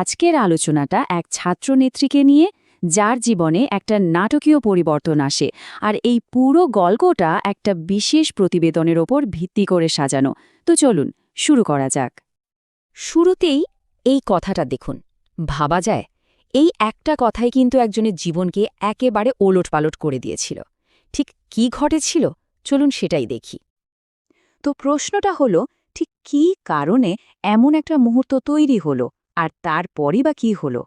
আজকের আলোচনাটা এক ছাত্রনেত্রীকে নিয়ে, যার জীবনে একটা নাটকীয় পরিবর্তন আসে আর এই পুরো গল্পটা একটা বিশেষ প্রতিবেদনের ওপর ভিত্তি করে সাজানো। তো চলুন, শুরু করা যাক। শুরুতেই এই কথাটা দেখুন। ভাবা যায়, এই একটা কথাই কিন্তু একজনের জীবনকে একেবারে ওলটপালট করে দিয়েছিল। ঠিক কি ঘটেছিল? চলুন সেটাই দেখি। তো প্রশ্নটা হলো, ঠিক কী কারণে এমন একটা মুহূর্ত তৈরি হলো? আর তারপরই বা কী হলো?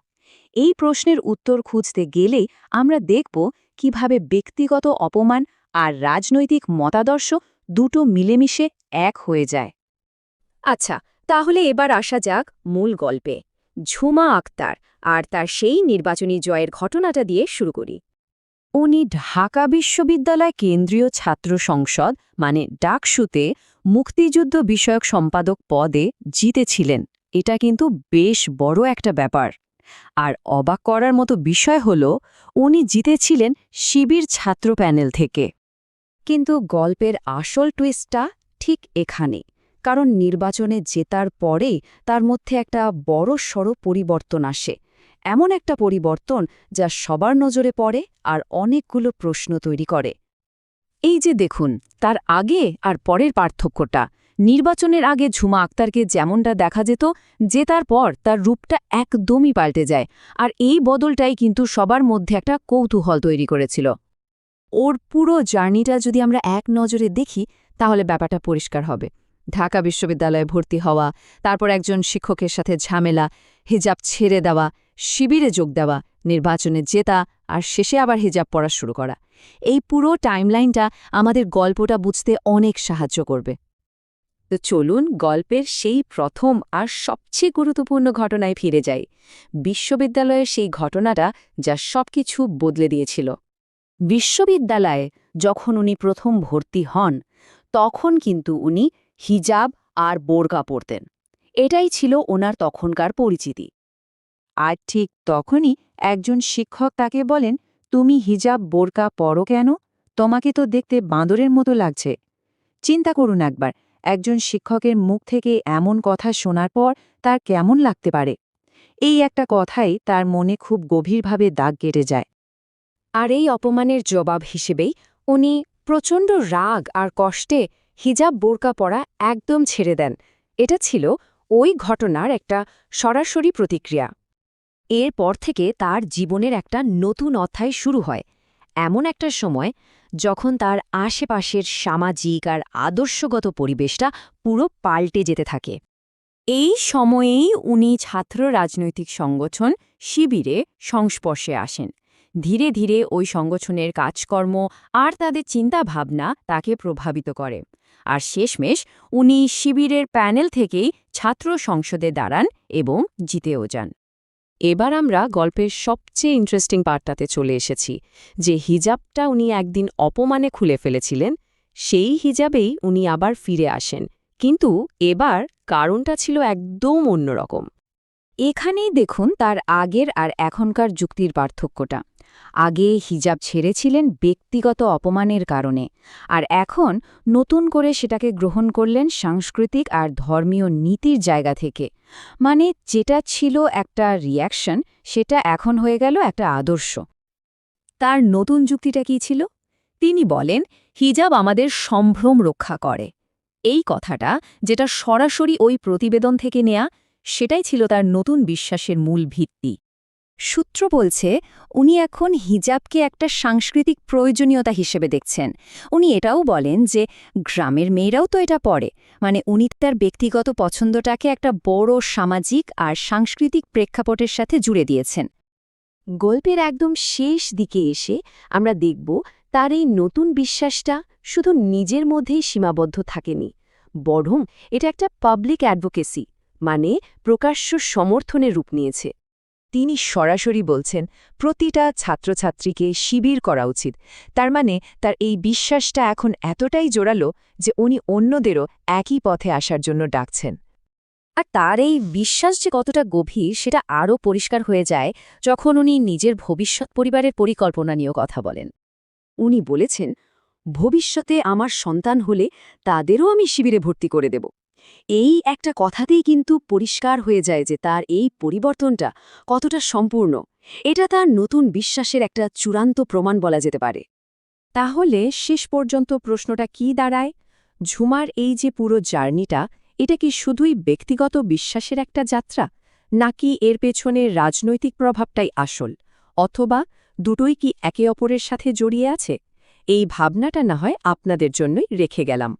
এই প্রশ্নের উত্তর খুঁজতে গেলেই আমরা দেখব কীভাবে ব্যক্তিগত অপমান আর রাজনৈতিক মতাদর্শ দুটো মিলেমিশে এক হয়ে যায়। আচ্ছা তাহলে এবার আসা যাক মূল গল্পে। ঝুমা আক্তার আর তার সেই নির্বাচনী জয়ের ঘটনাটা দিয়ে শুরু করি। উনি ঢাকা বিশ্ববিদ্যালয় কেন্দ্রীয় ছাত্র সংসদ মানে ডাকসুতে, মুক্তিযুদ্ধ বিষয়ক সম্পাদক পদে জিতেছিলেন। এটা কিন্তু বেশ বড় একটা ব্যাপার। আর অবাক করার মতো বিষয় হল, উনি জিতেছিলেন শিবির ছাত্র প্যানেল থেকে। কিন্তু গল্পের আসল টুইস্টটা ঠিক এখানে, কারণ নির্বাচনে জেতার পরেই তার মধ্যে একটা বড় সড় পরিবর্তন আসে। এমন একটা পরিবর্তন যা সবার নজরে পড়ে আর অনেকগুলো প্রশ্ন তৈরি করে। এই যে দেখুন, তার আগে আর পরের পার্থক্যটা। নির্বাচনের আগে ঝুমা আক্তারকে যেমনটা দেখা যেত, জেতার পর তার রূপটা একদমই পাল্টে যায়। আর এই বদলটাই কিন্তু সবার মধ্যে একটা কৌতূহল তৈরি করেছিল। ওর পুরো জার্নিটা যদি আমরা এক নজরে দেখি, তাহলে ব্যাপারটা পরিষ্কার হবে। ঢাকা বিশ্ববিদ্যালয়ে ভর্তি হওয়া, তারপর একজন শিক্ষকের সাথে ঝামেলা, হিজাব ছেড়ে দেওয়া, শিবিরে যোগ দেওয়া, নির্বাচনে জেতা, আর শেষে আবার হিজাব পড়া শুরু করা। এই পুরো টাইমলাইনটা আমাদের গল্পটা বুঝতে অনেক সাহায্য করবে। তো চলুন গল্পের সেই প্রথম আর সবচেয়ে গুরুত্বপূর্ণ ঘটনায় ফিরে যাই। বিশ্ববিদ্যালয়ের সেই ঘটনাটা যা সবকিছু বদলে দিয়েছিল। বিশ্ববিদ্যালয়ে যখন উনি প্রথম ভর্তি হন, তখন কিন্তু উনি হিজাব আর বোরকা পরতেন। এটাই ছিল ওনার তখনকার পরিচিতি। আর ঠিক তখনই একজন শিক্ষক তাকে বলেন, তুমি হিজাব, বোরকা পরো কেন? তোমাকে তো দেখতে বাঁদরের মতো লাগছে। চিন্তা করুন একবার একজন শিক্ষকের মুখ থেকে এমন কথা শোনার পর তার কেমন লাগতে পারে? এই একটা কথাই তার মনে খুব গভীরভাবে দাগ কেটে যায়। আর এই অপমানের জবাব হিসেবেই উনি প্রচণ্ড রাগ আর কষ্টে হিজাব বোরকা পরা একদম ছেড়ে দেন। এটা ছিল ওই ঘটনার একটা সরাসরি প্রতিক্রিয়া। এরপর থেকে তার জীবনের একটা নতুন অধ্যায় শুরু হয়। এমন একটা সময় যখন তার আশেপাশের সামাজিক আর আদর্শগত পরিবেশটা পুরো পাল্টে যেতে থাকে। এই সময়েই উনি ছাত্র রাজনৈতিক সংগঠন শিবিরে সংস্পর্শে আসেন। ধীরে ধীরে ওই সংগঠনের কাজকর্ম আর তাদের চিন্তাভাবনা তাকে প্রভাবিত করে। আর শেষমেশ উনি শিবিরের প্যানেল থেকেই ছাত্র সংসদে দাঁড়ান এবং জিতেও যান। এবার আমরা গল্পের সবচেয়ে ইন্টারেস্টিং পার্টটাতে চলে এসেছি, যে হিজাবটা উনি একদিন অপমানে খুলে ফেলেছিলেন, সেই হিজাবেই উনি আবার ফিরে আসেন। কিন্তু এবার কারণটা ছিল একদম অন্যরকম। এখানেই দেখুন তার আগের আর এখনকার যুক্তির পার্থক্যটা। আগে হিজাব ছেড়েছিলেন ব্যক্তিগত অপমানের কারণে আর এখন নতুন করে সেটাকে গ্রহণ করলেন সাংস্কৃতিক আর ধর্মীয় নীতির জায়গা থেকে। মানে যেটা ছিল একটা রিয়াকশন সেটা এখন হয়ে গেল একটা আদর্শ। তার নতুন যুক্তিটা কি ছিল? তিনি বলেন, হিজাব আমাদের সম্ভ্রম রক্ষা করে। এই কথাটা যেটা সরাসরি ওই প্রতিবেদন থেকে নেয়া, সেটাই ছিল তার নতুন বিশ্বাসের মূল ভিত্তি। সূত্র বলছে, উনি এখন হিজাবকে একটা সাংস্কৃতিক প্রয়োজনীয়তা হিসেবে দেখছেন। উনি এটাও বলেন যে, গ্রামের মেয়েরাও তো এটা পড়ে। মানে উনি তার ব্যক্তিগত পছন্দটাকে একটা বড় সামাজিক আর সাংস্কৃতিক প্রেক্ষাপটের সাথে জুড়ে দিয়েছেন। গল্পের একদম শেষ দিকে এসে আমরা দেখব, তার এই নতুন বিশ্বাসটা শুধু নিজের মধ্যেই সীমাবদ্ধ থাকেনি। বরং এটা একটা পাবলিক অ্যাডভোকেসি মানে প্রকাশ্য সমর্থনের রূপ নিয়েছে। তিনি সরাসরি বলছেন, প্রতিটা ছাত্রছাত্রীকে শিবির করা উচিত। তার মানে তার এই বিশ্বাসটা এখন এতটাই জোরালো যে উনি অন্যদেরও একই পথে আসার জন্য ডাকছেন। আর তার এই বিশ্বাস যে কতটা গভীর, সেটা আরও পরিষ্কার হয়ে যায় যখন উনি নিজের ভবিষ্যৎ পরিবারের পরিকল্পনা নিয়েও কথা বলেন। উনি বলেছেন, ভবিষ্যতে আমার সন্তান হলে তাদেরও আমি শিবিরে ভর্তি করে দেব। এই একটা কথাতেই কিন্তু পরিষ্কার হয়ে যায় যে তার এই পরিবর্তনটা কতটা সম্পূর্ণ। এটা তার নতুন বিশ্বাসের একটা চূড়ান্ত প্রমাণ বলা যেতে পারে। তাহলে শেষ পর্যন্ত প্রশ্নটা কি দাঁড়ায়? ঝুমার এই যে পুরো জার্নিটা, এটা কি শুধুই ব্যক্তিগত বিশ্বাসের একটা যাত্রা? নাকি এর পেছনে রাজনৈতিক প্রভাবটাই আসল? অথবা দুটোই কি একে অপরের সাথে জড়িয়ে আছে? এই ভাবনাটা না হয় আপনাদের জন্যই রেখে গেলাম।